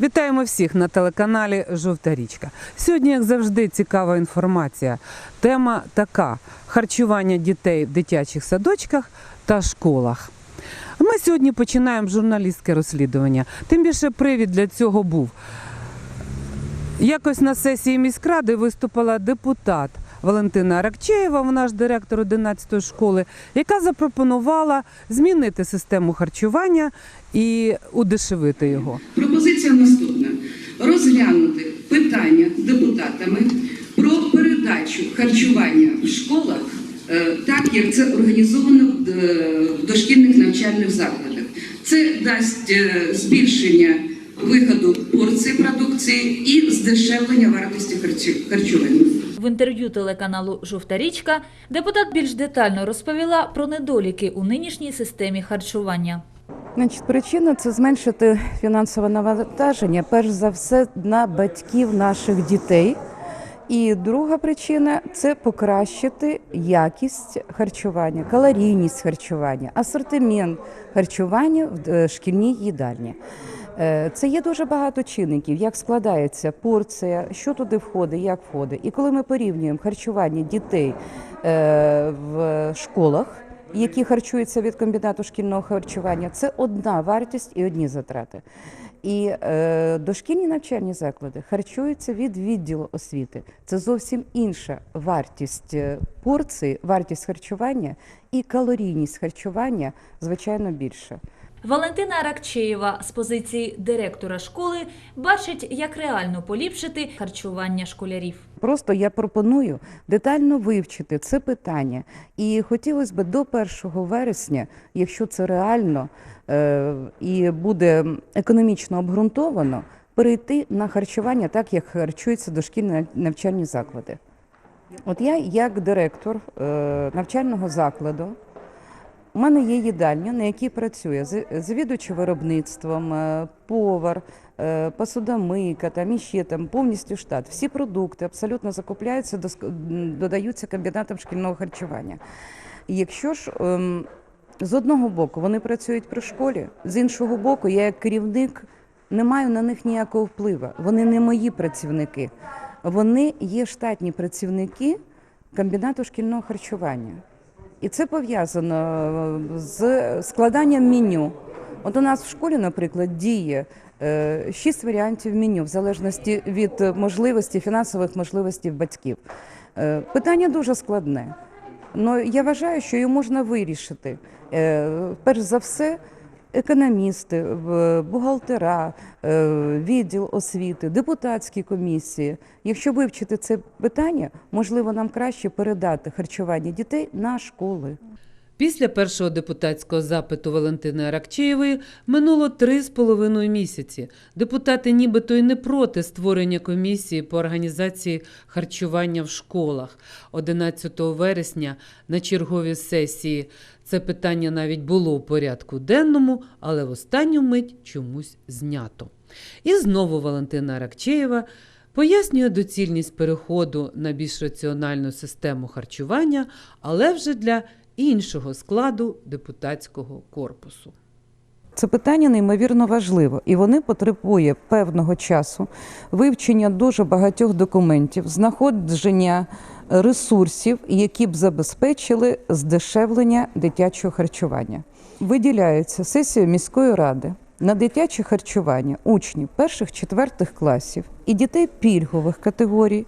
Вітаємо всіх на телеканалі Жовта річка. Сьогодні, як завжди, цікава інформація. Тема така: харчування дітей в дитячих садочках та школах. Ми сьогодні починаємо журналістське розслідування. Тим більше привід для цього був. Якось на сесії міськради виступила депутат Валентина Аракчеєва, вона ж директор 11-ї школи, яка запропонувала змінити систему харчування і удешевити його. Пропозиція наступна: розглянути питання депутатами про передачу харчування в школах, е, так як це організовано в дошкільних навчальних закладах. Це дасть е, збільшення виходу порцій продукції і здешевлення вартості харчу- харчування. В інтерв'ю телеканалу Жовта річка депутат більш детально розповіла про недоліки у нинішній системі харчування. Значить, причина це зменшити фінансове навантаження, перш за все, на батьків наших дітей. І друга причина це покращити якість харчування, калорійність харчування, асортимент харчування в е, шкільній їдальні. Е, Це є дуже багато чинників, як складається порція, що туди входить, як входить. І коли ми порівнюємо харчування дітей е, в школах, які харчуються від комбінату шкільного харчування, це одна вартість і одні затрати. І е, дошкільні навчальні заклади харчуються від відділу освіти. Це зовсім інша вартість е, порції, вартість харчування і калорійність харчування, звичайно, більша. Валентина Аракчеєва з позиції директора школи бачить, як реально поліпшити харчування школярів. Просто я пропоную детально вивчити це питання. І хотілося б до 1 вересня, якщо це реально е, і буде економічно обґрунтовано, перейти на харчування так, як харчуються дошкільні навчальні заклади. От я, як директор е, навчального закладу, у мене є їдальня, на якій працює з- завідувача виробництвом, е, повар, е, посудомийка, там іще там повністю штат. Всі продукти абсолютно закупляються, додаються комбінатам шкільного харчування. Якщо ж ем, з одного боку вони працюють при школі, з іншого боку, я як керівник не маю на них ніякого впливу. Вони не мої працівники. Вони є штатні працівники комбінату шкільного харчування. І це пов'язано е, з складанням меню. От у нас в школі, наприклад, діє е, шість варіантів меню в залежності від можливості, фінансових можливостей батьків. Е, Питання дуже складне. але я вважаю, що його можна вирішити. Перш за все, економісти, бухгалтера, е, відділ освіти, депутатські комісії. Якщо вивчити це питання, можливо, нам краще передати харчування дітей на школи. Після першого депутатського запиту Валентини Аракчеєвої минуло три з половиною місяці. Депутати нібито й не проти створення комісії по організації харчування в школах. 11 вересня на черговій сесії це питання навіть було у порядку денному, але в останню мить чомусь знято. І знову Валентина Аракчеєва пояснює доцільність переходу на більш раціональну систему харчування, але вже для іншого складу депутатського корпусу. Це питання неймовірно важливо, і вони потребує певного часу, вивчення дуже багатьох документів, знаходження ресурсів, які б забезпечили здешевлення дитячого харчування. Виділяється сесія міської ради на дитяче харчування учнів перших четвертих класів і дітей пільгових категорій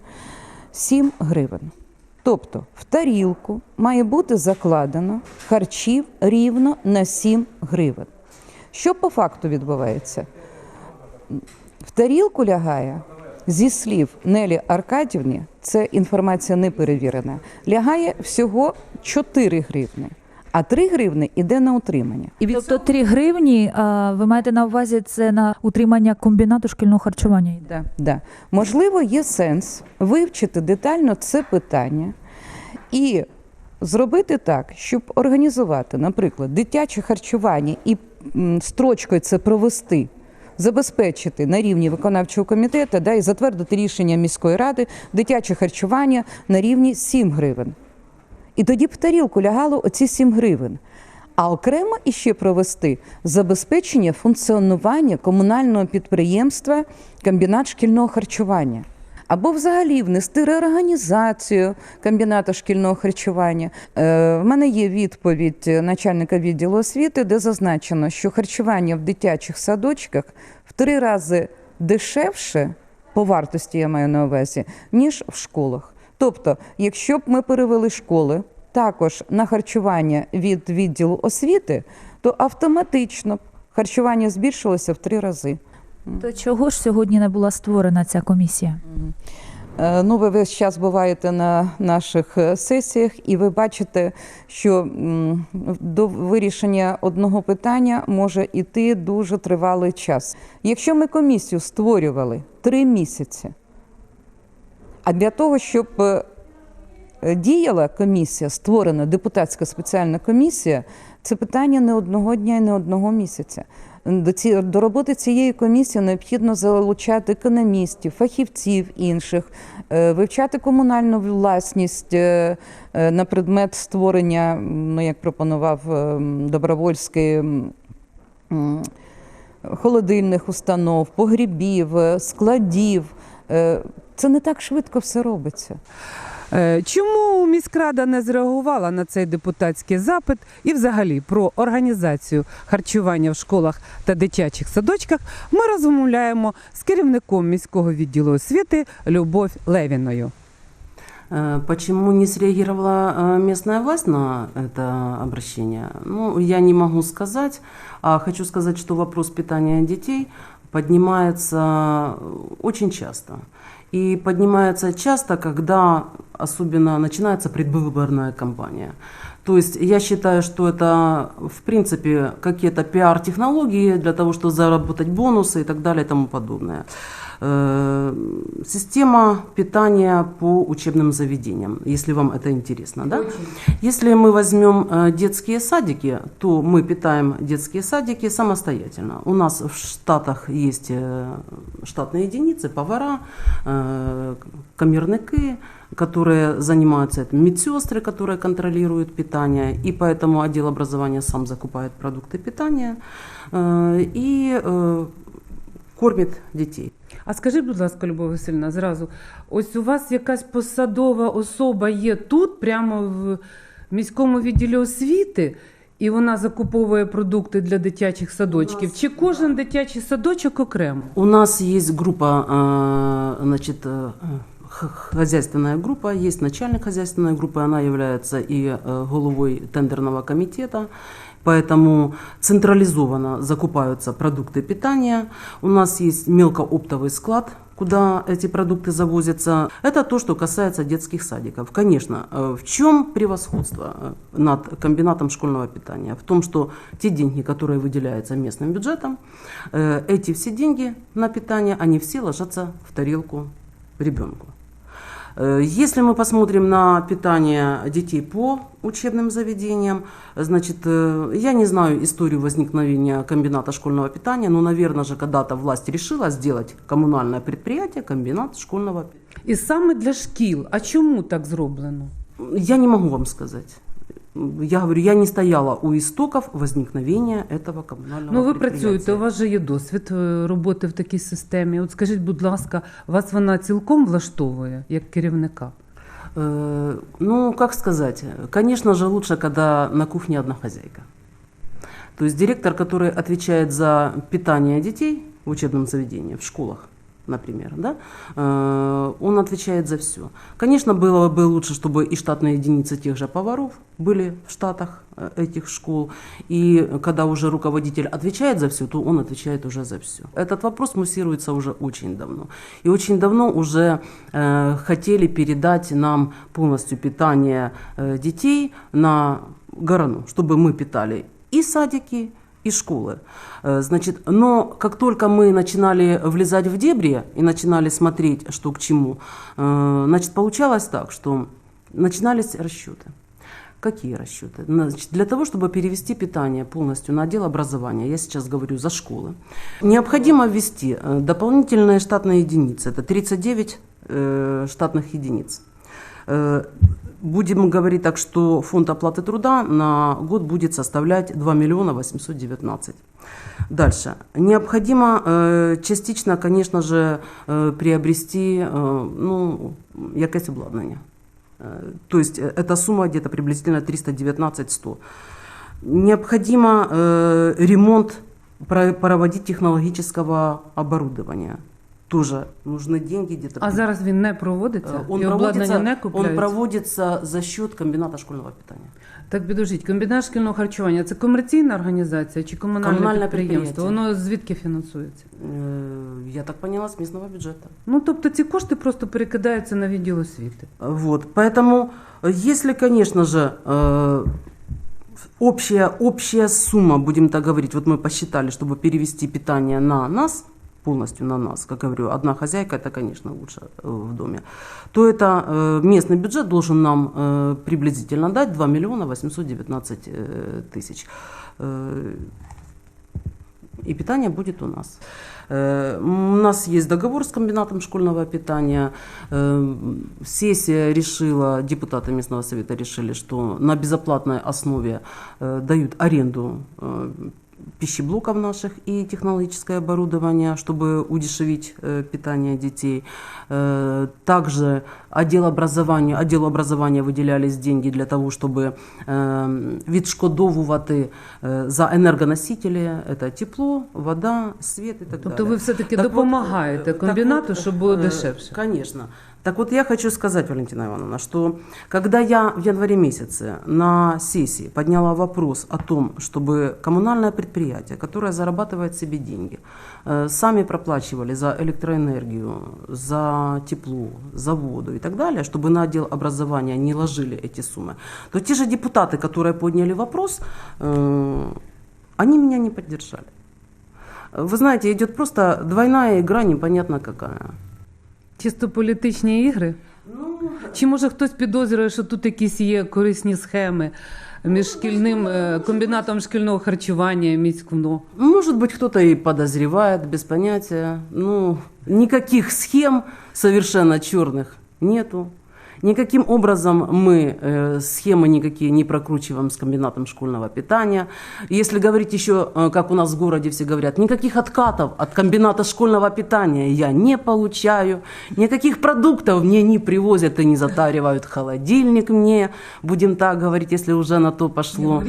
7 гривень. Тобто в тарілку має бути закладено харчів рівно на 7 гривень. Що по факту відбувається? В тарілку лягає, зі слів Нелі Аркадівні, це інформація не перевірена, лягає всього 4 гривни, а 3 гривни йде на утримання. І від Тобто 3 гривні, а, ви маєте на увазі це на утримання комбінату шкільного харчування йде? Да, да. Можливо, є сенс вивчити детально це питання і зробити так, щоб організувати, наприклад, дитяче харчування і строчкою це провести. Забезпечити на рівні виконавчого комітету да, і затвердити рішення міської ради дитяче харчування на рівні 7 гривень. І тоді б в тарілку лягало оці 7 гривень. а окремо іще провести забезпечення функціонування комунального підприємства комбінат шкільного харчування. Або взагалі внести реорганізацію комбінату шкільного харчування. Е, в мене є відповідь начальника відділу освіти, де зазначено, що харчування в дитячих садочках в три рази дешевше по вартості, я маю на увазі, ніж в школах. Тобто, якщо б ми перевели школи також на харчування від відділу освіти, то автоматично б харчування збільшилося в три рази. То чого ж сьогодні не була створена ця комісія? Е, Ну, ви весь час буваєте на наших е, сесіях, і ви бачите, що до вирішення одного питання може йти дуже тривалий час. Якщо ми комісію створювали три місяці, а для того, щоб е, діяла комісія, створена депутатська спеціальна комісія, це питання не одного дня і не одного місяця. До, ці, до роботи цієї комісії необхідно залучати економістів, фахівців інших, е, вивчати комунальну власність е, на предмет створення, ну як пропонував Добровольський. Холодильних установ, погрібів, складів. Е, Це не так швидко все робиться. Е, Чому міськрада не зреагувала на цей депутатський запит і взагалі про організацію харчування в школах та дитячих садочках ми розмовляємо з керівником міського відділу освіти Любов Левіною. Э, Почему не среагировала э, местная власть на это обращение? Ну, я не могу сказать. А хочу сказать, что вопрос питания детей поднимается очень часто. И поднимается часто, когда особенно начинается предвыборная кампания. То есть я считаю, что это в принципе какие-то пиар-технологии для того, чтобы заработать бонусы и так далее и тому подобное. Э, Система питания по учебным заведениям, если вам это интересно. Да? Если мы возьмем э, детские садики, то мы питаем детские садики самостоятельно. У нас в штатах есть э, штатные единицы, повара, камерники, которые занимаются этим, медсестры, которые контролируют питание, и поэтому отдел образования сам закупает продукты питания и э, кормит детей. А скажіть, будь ласка, Любов Васильівна, зразу, ось у вас якась посадова особа є тут, прямо в міському відділі освіти, і вона закуповує продукти для дитячих садочків. Чи кожен дитячий садочок окремо? У нас есть группа, э, значит, э, х- хозяйственная группа, есть начальник хозяйственной группы, она является и э, головой тендерного комитета. Поэтому централизованно закупаются продукты питания. У нас есть мелкооптовый склад, куда эти продукты завозятся. Это то, что касается детских садиков. Конечно, э, в чем превосходство э, над комбинатом школьного питания? В том, что те деньги, которые выделяются местным бюджетом, э, эти все деньги на питание, они все ложатся в тарелку ребенку. Э, Если мы посмотрим на питание детей по учебным заведениям, значит, э, я не знаю историю возникновения комбината школьного питания, но, наверное же, когда-то власть решила сделать коммунальное предприятие комбинат школьного питания. І саме для шкіл. А чому так зроблено? Я не могу вам сказать. Я говорю, я не стояла у истоков возникновения этого коммунального Ну, ви предприятия. працюєте, у вас же є досвід е, роботи в такій системі. От скажіть, будь ласка, вас вона цілком влаштовує як керівника? Э, Ну, как сказать, конечно же, лучше, когда на кухне одна хозяйка. То есть директор, который отвечает за питание детей в учебном заведении, в школах, например, да, э, он отвечает за все. Конечно, было бы лучше, чтобы и штатные единицы тех же поваров были в штатах э, этих школ. И когда уже руководитель отвечает за все, то он отвечает уже за все. Этот вопрос муссируется уже очень давно. И очень давно уже э, хотели передать нам полностью питание э, детей на горану, чтобы мы питали и садики, и школы. Э, Значит, но как только мы начинали влезать в дебри и начинали смотреть, что к чему, э, значит, получалось так, что начинались расчеты. Какие расчеты? Значит, для того, чтобы перевести питание полностью на отдел образования, я сейчас говорю за школы, необходимо ввести э, дополнительные штатные единицы. Это 39 э, штатных единиц. Будем говорить так, что фонд оплаты труда на год будет составлять 2 миллиона 819. Дальше. Необходимо э, частично, конечно же, э, приобрести э, ну, якесь обладнання. Э, То есть э, эта сумма где-то приблизительно 319-100. Необходимо э, ремонт про- проводить технологического оборудования. Тоже нужны деньги где-то. А зараз він не проводиться? Э, Он і обладнання проводится, не он купляють? проводится за счет комбината школьного питания. Так, підождіть, комбінат шкільного харчування це комерційна організація чи комунальне, Комунальне підприємство? підприємство. Воно звідки фінансується? Э, Я так поняла, с местного бюджета. Ну тобто ці кошти просто перекидаються на відділ освіти. Вот, поэтому, э, если, конечно же, э, общая, общая сумма, будем так говорить, вот мы посчитали, чтобы перевести питание на нас, полностью на нас, как говорю, одна хозяйка, это, конечно, лучше э, в доме, то это э, местный бюджет должен нам э, приблизительно дать 2 миллиона 819 э, тысяч. И питание будет у нас. У нас есть договор с комбинатом школьного питания. Сессия решила, депутаты местного совета решили, что на безоплатной основе дают аренду пищеблоков наших и технологическое оборудование, чтобы удешевить э, питание детей. Э, Также отдел образования, отделу образования выделялись деньги для того, чтобы э, відшкодовувати э, за енергоносителі, это тепло, вода, свет и так Тобто далее. ви все-таки Так вот, допомагаєте э, комбінату, так вот, щоб було э, дешевше? Конечно. Так вот, я хочу сказать, Валентина Ивановна, что когда я в январе месяце на сессии подняла вопрос о том, чтобы коммунальное предприятие, которое зарабатывает себе деньги, э, сами проплачивали за электроэнергию, за тепло, за воду и так далее, чтобы на отдел образования не ложили эти суммы, то те же депутаты, которые подняли вопрос, э, они меня не поддержали. Вы знаете, идет просто двойная игра, непонятно какая. Чисто політичні ігри? Ну, Чи може хтось підозрює, що тут якісь є корисні схеми між шкільним е, комбінатом шкільного харчування і міськвно? Может быть, кто-то и подозревает, без понятия. Ну, никаких схем совершенно черных нету. Никаким образом мы э, схемы никакие не прокручиваем с комбинатом школьного питания. Если говорить еще, э, как у нас в городе все говорят, никаких откатов от комбината школьного питания я не получаю, никаких продуктов мне не привозят и не затаривают холодильник мне, будем так говорить, если уже на то пошло.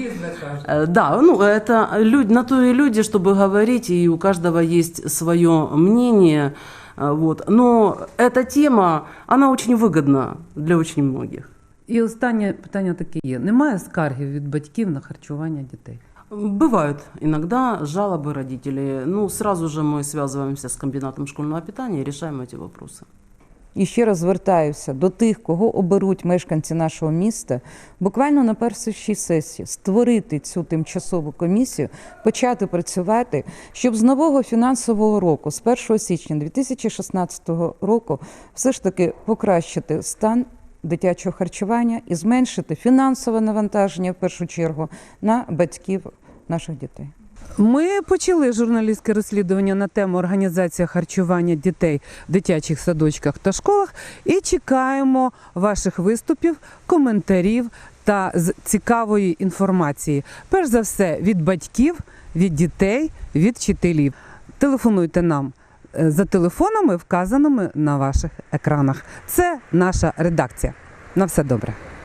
Э, Да, ну это люди, на то и люди, чтобы говорить, и у каждого есть свое мнение. э, Вот. Но эта тема, она очень выгодна для очень многих. І останнє питання таке є: немає скаргів від батьків на харчування дітей? Бывают иногда жалобы родителей. Ну, сразу же мы связываемся с комбинатом школьного питания и решаем эти вопросы. І ще раз звертаюся до тих, кого оберуть мешканці нашого міста, буквально на першій сесії створити цю тимчасову комісію, почати працювати, щоб з нового фінансового року, з 1 січня 2016 року, все ж таки покращити стан дитячого харчування і зменшити фінансове навантаження в першу чергу на батьків наших дітей. Ми почали журналістське розслідування на тему організація харчування дітей в дитячих садочках та школах і чекаємо ваших виступів, коментарів та з цікавої інформації. Перш за все, від батьків, від дітей, від вчителів. Телефонуйте нам е, за телефонами, вказаними на ваших екранах. Це наша редакція. На все добре.